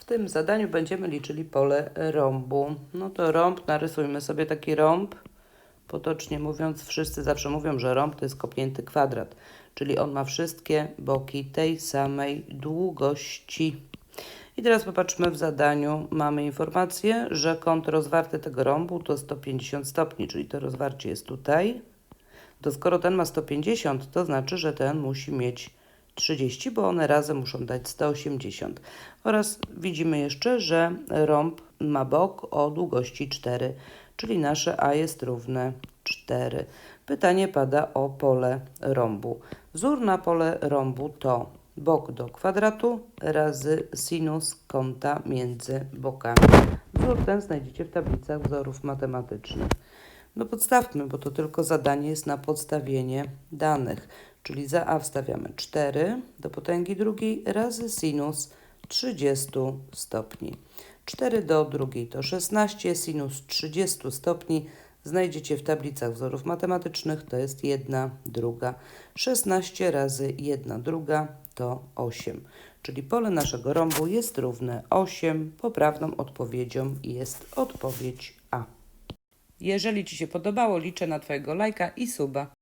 W tym zadaniu będziemy liczyli pole rąbu. No to rąb, narysujmy sobie taki rąb. Potocznie mówiąc, wszyscy zawsze mówią, że rąb to jest kopnięty kwadrat, czyli on ma wszystkie boki tej samej długości. I teraz popatrzmy w zadaniu. Mamy informację, że kąt rozwarty tego rąbu to 150 stopni, czyli to rozwarcie jest tutaj. To skoro ten ma 150, to znaczy, że ten musi mieć 30, bo one razem muszą dać 180. Oraz widzimy jeszcze, że rąb ma bok o długości 4, czyli nasze A jest równe 4. Pytanie pada o pole rąbu. Wzór na pole rąbu to bok do kwadratu razy sinus kąta między bokami. Wzór ten znajdziecie w tablicach wzorów matematycznych. No podstawmy, bo to tylko zadanie jest na podstawienie danych. Czyli za a wstawiamy 4 do potęgi drugiej razy sinus 30 stopni. 4 do drugiej to 16, sinus 30 stopni znajdziecie w tablicach wzorów matematycznych, to jest 1 druga. 16 razy 1 druga to 8. Czyli pole naszego rąbu jest równe 8. Poprawną odpowiedzią jest odpowiedź A. Jeżeli Ci się podobało, liczę na Twojego lajka i suba.